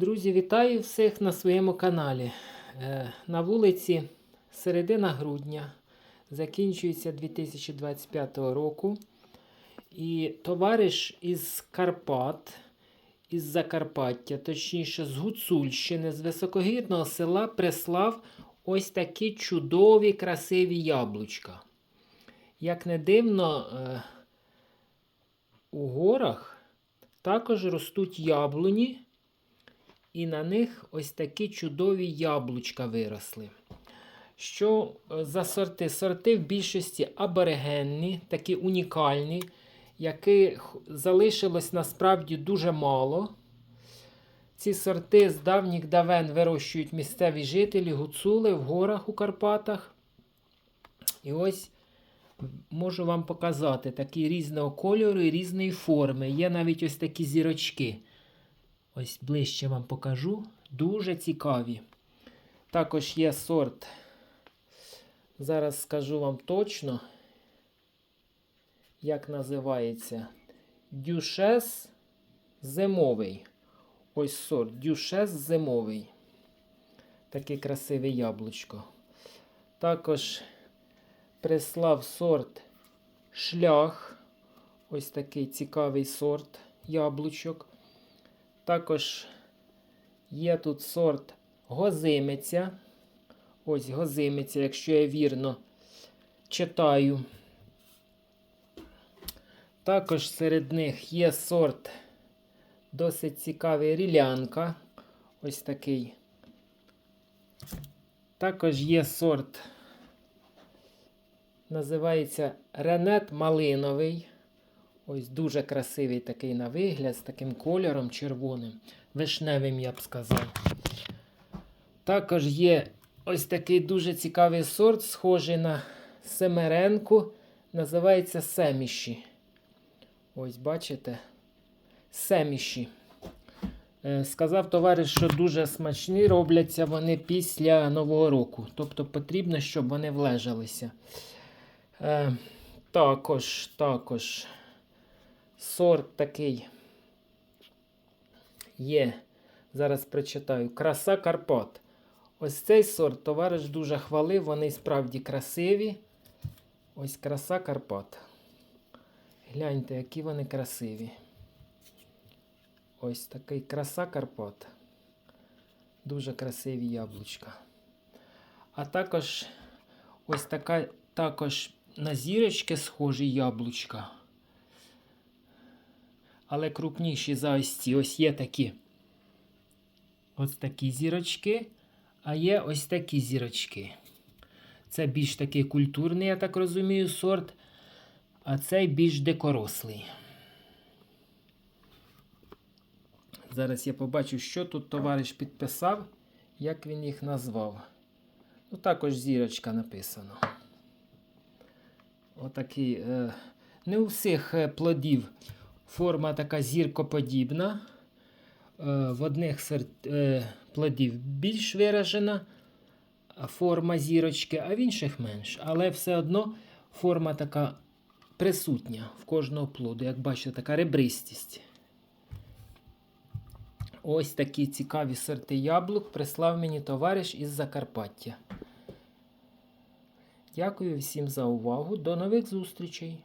Друзі, вітаю всіх на своєму каналі. Е, На вулиці середина грудня закінчується 2025 року. І товариш із Карпат, із Закарпаття, точніше з Гуцульщини, з високогірного села прислав ось такі чудові красиві яблучка. Як не дивно, е, у горах також ростуть яблуні. І на них ось такі чудові яблучка виросли. Що е, за сорти? Сорти в більшості аборигенні, такі унікальні, яких залишилось насправді дуже мало. Ці сорти з давніх давен вирощують місцеві жителі, гуцули в горах у Карпатах. І ось можу вам показати такі різного кольору і різної форми. Є навіть ось такі зірочки. Ось ближче вам покажу. Дуже цікаві. Також є сорт. Зараз скажу вам точно, як називається. Дюшес зимовий. Ось сорт. Дюшес зимовий. Таке красиве яблучко. Також прислав сорт шлях. Ось такий цікавий сорт яблучок. Також є тут сорт гозимиця. Ось гозимиця, якщо я вірно читаю. Також серед них є сорт досить цікавий рілянка. Ось такий. Також є сорт, називається Ренет Малиновий. Ось дуже красивий такий на вигляд, з таким кольором червоним, вишневим, я б сказав. Також є ось такий дуже цікавий сорт, схожий на семеренку. Називається семіші. Ось, бачите? Семіші. Е, Сказав товариш, що дуже смачні робляться вони після Нового року. Тобто потрібно, щоб вони влежалися. Е, Також, також сорт такий є. Зараз прочитаю. Краса Карпат. Ось цей сорт товариш дуже хвалив, вони справді красиві. Ось краса Карпат. Гляньте, які вони красиві. Ось такий краса Карпат. Дуже красиві яблучка. А також ось така також на зірочки схожі яблучка. Але крупніші за ось ці. Ось є такі. Ось такі зірочки. А є ось такі зірочки. Це більш такий культурний, я так розумію, сорт. А цей більш дикорослий. Зараз я побачу, що тут товариш підписав, як він їх назвав. Ну, також зірочка написано. Отакий. Е, не у всіх е, плодів форма така зіркоподібна. Е, в одних е, плодів більш виражена форма зірочки, а в інших менш. Але все одно форма така присутня в кожного плоду. Як бачите, така ребристість. Ось такі цікаві сорти яблук прислав мені товариш із Закарпаття. Дякую всім за увагу. До нових зустрічей!